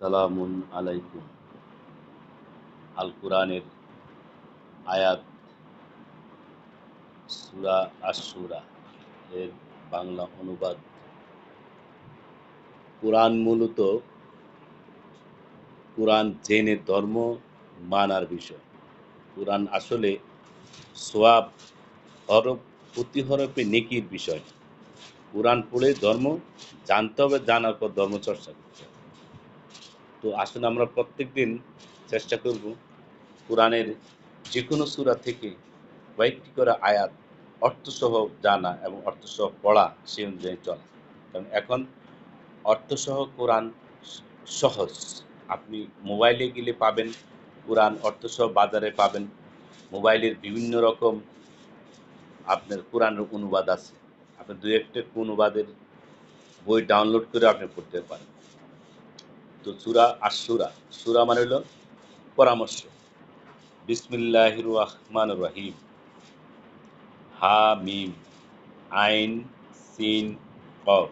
সালামুন আলাইকুম। আল কোরআনের আয়াত, সুরা আশুরা এর বাংলা অনুবাদ। কোরআন মূলত কোরআন জেনে ধর্ম মানার বিষয়। কোরআন আসলে সোয়াব, হরফ প্রতি হরফে নেকির বিষয়। কোরআন পড়ে ধর্ম, জানতে হবে জানার পর ধর্মচর্চা করতে হবে। তো আসুন আমরা প্রত্যেক দিন চেষ্টা করব কোরআনের যে কোনো সূরা থেকে কয়েকটি করে আয়াত অর্থসহ জানা এবং অর্থসহ পড়া সে অনুযায়ী চলা। কারণ এখন অর্থসহ কোরআন সহজ। আপনি মোবাইলে গেলে পাবেন, কোরআন অর্থসহ বাজারে পাবেন। মোবাইলের বিভিন্ন রকম আপনার কোরআনের অনুবাদ আছে। আপনি দু একটা অনুবাদের বই ডাউনলোড করে আপনি পড়তে পারেন। তো সুরা আর সুরা মানে হলো পরামর্শ। বিসমিল্লাহির রহমান রহিম হা মিম আইন, সিন, কফ।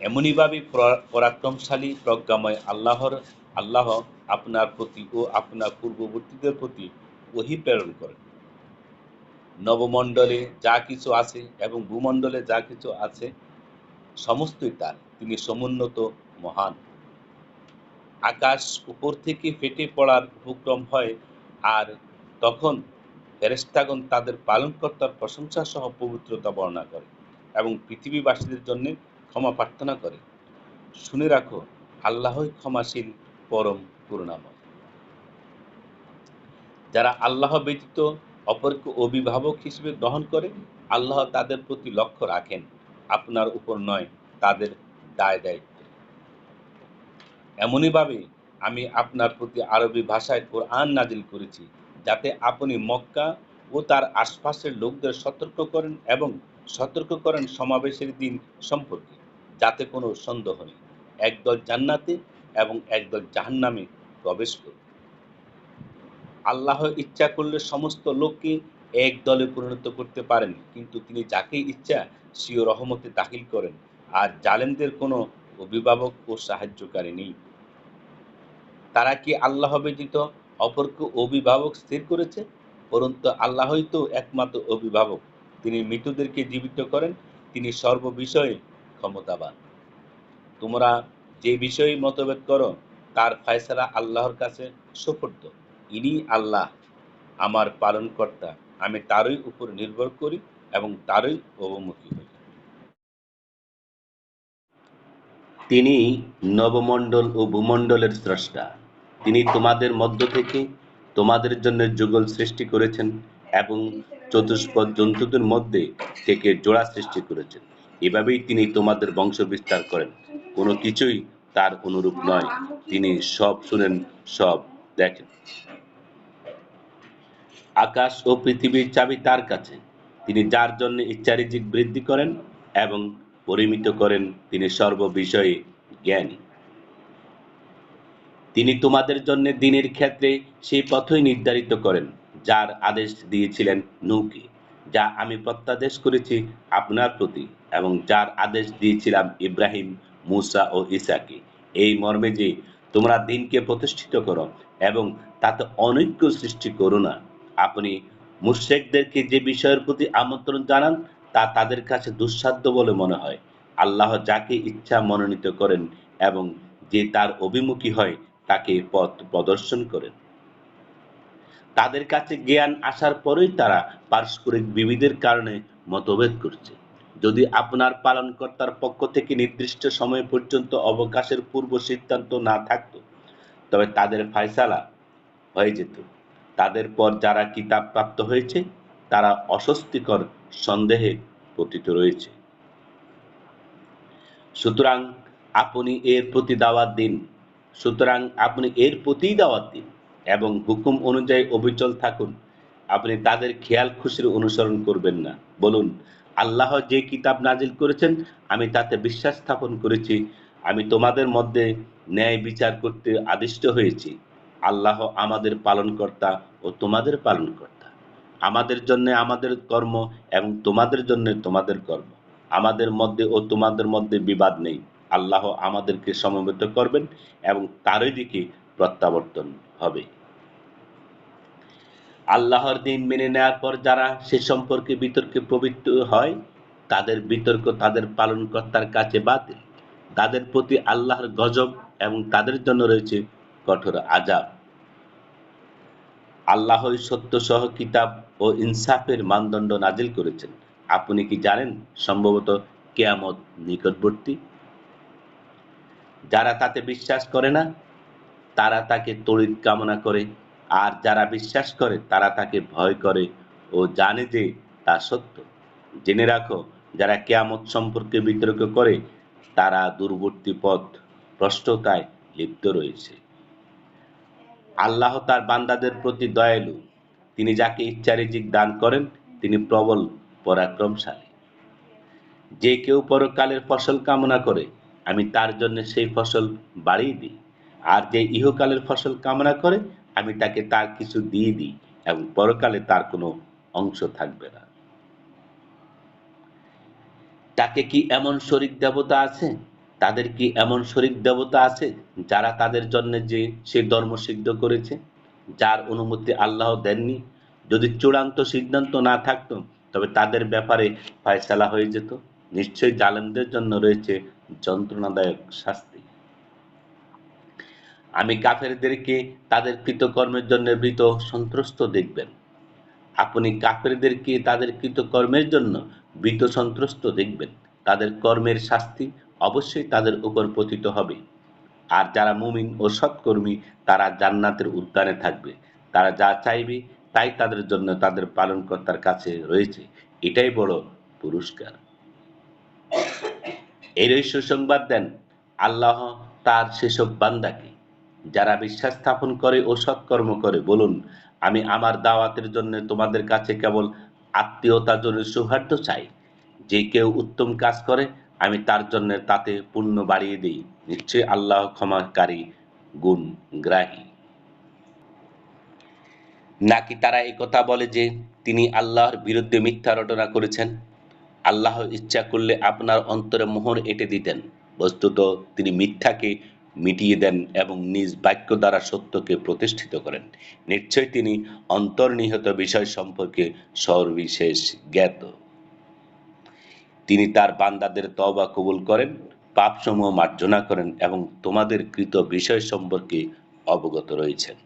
এমনইভাবে পরাক্রমশালী প্রজ্ঞাময় আল্লাহর, আল্লাহ আপনার প্রতি ও আপনার পূর্ববর্তীদের প্রতি ওহি প্রেরণ করেন। নবমণ্ডলে যা কিছু আছে এবং ভূমণ্ডলে যা কিছু আছে, সমস্তই তার। তিনি সমুন্নত মহান। আকাশ উপর থেকে ফেটে পড়ার উপক্রম হয় আর তখন ফেরেস্তাগণ তাদের পালনকর্তার প্রশংসা সহ পবিত্রতা বর্ণনা করে এবং পৃথিবীবাসীদের জন্য ক্ষমা প্রার্থনা করে। শুনে রাখো, আল্লাহই ক্ষমাশীল, পরম করুণাময়। যারা আল্লাহ ব্যতীত অপরকে অভিভাবক হিসেবে গ্রহণ করে, আল্লাহ তাদের প্রতি লক্ষ্য রাখেন। আপনার উপর নয়, তাদের দায় দায়িত্ব। এমনইভাবে আমি আপনার প্রতি আরবি ভাষায় কোরআন নাজিল করেছি, যাতে আপনি মক্কা ও তার আশপাশের লোকদের সতর্ক করেন এবং সতর্ক করেন সমাবেশের দিন সম্পর্কে, যাতে কোনো সন্দেহ নেই। একদল জান্নাতে এবং একদল জাহান্নামে প্রবেশ করবে। আল্লাহ ইচ্ছা করলে সমস্ত লোককে এক দলে পরিণত করতে পারেন, কিন্তু তিনি যাকে ইচ্ছা সিও রহমতে দাখিল করেন। আর জালেমদের কোনো অভিভাবক ও সাহায্যকারী নেই। তারা কি আল্লাহ ব্যতীত অপরকে অভিভাবক স্থির করেছে? পরন্তু আল্লাহই তো একমাত্র অভিভাবক। তিনি মৃতদেরকে জীবিত করেন, তিনি সর্ববিষয়ে ক্ষমতাবান। তোমরা যে বিষয়ে মতভেদ করো, তার ফয়সালা আল্লাহর কাছে সুপর্দ। ইনি আল্লাহ, আমার পালনকর্তা। আমি তারই উপর নির্ভর করি এবং তারই অবমুখী হই। তিনি নবমণ্ডল ও ভূমণ্ডলের স্রষ্টা। তিনি তোমাদের মধ্য থেকে তোমাদের জন্য যুগল সৃষ্টি করেছেন এবং চতুষ্পদ জন্তুদের মধ্যে থেকে জোড়া সৃষ্টি করেছেন। এভাবেই তিনি তোমাদের বংশ বিস্তার করেন। কোনো কিছুই তার অনুরূপ নয়। তিনি সব শুনেন, সব দেখেন। আকাশ ও পৃথিবীর চাবি তার কাছে। তিনি যার জন্য ইচ্ছারিজিক বৃদ্ধি করেন এবং পরিমিত করেন, তিনি সর্ববিষয়ে জ্ঞানী। তিনি তোমাদের জন্য দিনের ক্ষেত্রে সেই পথই নির্ধারিত করেন, যার আদেশ দিয়েছিলেন নৌকে যা আমি প্রত্যাদেশ করেছি আপনার প্রতি এবং যার আদেশ দিয়েছিলাম ইব্রাহিম, মুসা ও ইসাকে। এই মর্মে যে তোমরা দিনকে প্রতিষ্ঠিত করো এবং তাতে অনৈক্য সৃষ্টি করো না। আপনি মুশ্রেকদেরকে যে বিষয়ের প্রতি আমন্ত্রণ জানান, তা তাদের কাছে দুঃসাধ্য বলে মনে হয়। আল্লাহ যাকে ইচ্ছা মনোনীত করেন এবং যে তার অভিমুখী হয় তাকে পথ প্রদর্শন করেন। তাদের কাছে জ্ঞান আসার পরেই তারা পারস্পরিক বিবিধের কারণে মতভেদ করছে। যদি আপনার পালনকর্তার পক্ষ থেকে নির্দিষ্ট সময় পর্যন্ত অবকাশের পূর্ব সিদ্ধান্ত না থাকতো, তবে তাদের ফায়সালা হয়ে যেত। তাদের পর যারা কিতাব প্রাপ্ত হয়েছে, তারা অস্বস্তিকর সন্দেহে পতিত রয়েছে। সুতরাং আপনি এর প্রতি দাওয়াত দিন। সুতরাং আপনি এর প্রতিই দাওয়াত দিন এবং হুকুম অনুযায়ী অবিচল থাকুন। আপনি তাদের খেয়াল খুশির অনুসরণ করবেন না। বলুন, আল্লাহ যে কিতাব নাজিল করেছেন, আমি তাতে বিশ্বাস স্থাপন করেছি। আমি তোমাদের মধ্যে ন্যায় বিচার করতে আদিষ্ট হয়েছি। আল্লাহ আমাদের পালনকর্তা ও তোমাদের পালনকর্তা। আমাদের জন্য আমাদের কর্ম এবং তোমাদের জন্য তোমাদের কর্ম। আমাদের মধ্যে ও তোমাদের মধ্যে বিবাদ নেই। আল্লাহ আমাদেরকে সমবেত করবেন এবং তারই দিকে প্রত্যাবর্তন হবে। আল্লাহর দিন মেনে নেওয়ার পর যারা সে সম্পর্কে বিতর্কে প্রবৃত্ত হয়, তাদের বিতর্ক তাদের পালনকর্তার কাছে বাতিল। তাদের প্রতি আল্লাহর গজব এবং তাদের জন্য রয়েছে কঠোর আজাব আল্লাহই সত্য সহ কিতাব ও ইনসাফের মানদণ্ড নাজিল করেছেন। আপনি কি জানেন সম্ভবত কেয়ামত নিকটবর্তী? যারা তাতে বিশ্বাস করে না, তারা তাকে তড়িৎ কামনা করে। আর যারা বিশ্বাস করে, তারা তাকে ভয় করে ও জানে যে তা সত্য। জেনে রাখো, যারা কেয়ামত সম্পর্কে বিতর্ক করে, তারা দূরবর্তী পথ ভ্রষ্টতায় লিপ্ত রয়েছে। আল্লাহ তার বান্দাদের প্রতি দয়ালু। তিনি যাকে ইচ্ছা রিজিক দান করেন, তিনি প্রবল, পরাক্রমশালী। যে কেউ পরকালের ফসল কামনা করে আমি তার জন্য সেই ফসল বাড়িয়ে দিই। আর যে ইহকালের ফসল কামনা করে, আমি তাকে তার কিছু দিয়ে দিই এবং পরকালে তার কোনো অংশ থাকবে না। তাকে কি এমন শরিক দেবতা আছে? তাদের কি এমন শরিক দেবতা আছে যারা তাদের জন্য যে সে ধর্ম সিদ্ধ করেছে? যার অনুমতি আল্লাহ দেননি। যদি চূড়ান্ত সিদ্ধান্ত না থাকতো, তবে তাদের ব্যাপারে ফয়সালা হয়ে যেত। নিশ্চয়ই জালেমদের জন্য রয়েছে যন্ত্রণাদায়ক শাস্তি। আমি কাফেরদেরকে তাদের কৃতকর্মের জন্য ভীত সন্ত্রস্ত দেখবেন। আপনি কাফেরদেরকে তাদের কৃতকর্মের জন্য ভীত সন্ত্রস্ত দেখবেন। তাদের কর্মের শাস্তি অবশ্যই তাদের উপর পতিত হবে। আর যারা মুমিন ও সৎকর্মী, তারা জান্নাতের উদ্যানে থাকবে। তারা যা চাইবে, তাই তাদের জন্য তাদের পালনকর্তার কাছে রয়েছে। এটাই বড় পুরস্কার। এরই সুসংবাদ দেন, আল্লাহ তার সেসব বান্দাকে, যারা বিশ্বাস স্থাপন করে ও সৎকর্ম করে, বলুন, আমি আমার দাওয়াতের জন্য তোমাদের কাছে কেবল আত্মীয়তা জন্য সৌহার্দ্য চাই। যে কেউ উত্তম কাজ করে, আমি তার জন্য তাতে পুণ্য বাড়িয়ে দিই। নিশ্চয়ই আল্লাহ ক্ষমাকারী গুণ গ্রাহী নাকি তারা কথা বলে যে তিনি আল্লাহর বিরুদ্ধে মিথ্যা রটনা করেছেন? আল্লাহ ইচ্ছা করলে আপনার অন্তরে মোহর এঁটে দিতেন। বস্তুত তিনি মিথ্যাকে মিটিয়ে দেন এবং নিজ বাক্য দ্বারা সত্যকে প্রতিষ্ঠিত করেন। নিশ্চয় তিনি অন্তর্নিহিত বিষয় সম্পর্কে সর্বিশেষ জ্ঞাত। তিনি তার বান্দাদের তবা কবুল করেন, পাপসমূহ মার্জনা করেন এবং তোমাদের কৃত বিষয় সম্পর্কে অবগত রয়েছেন।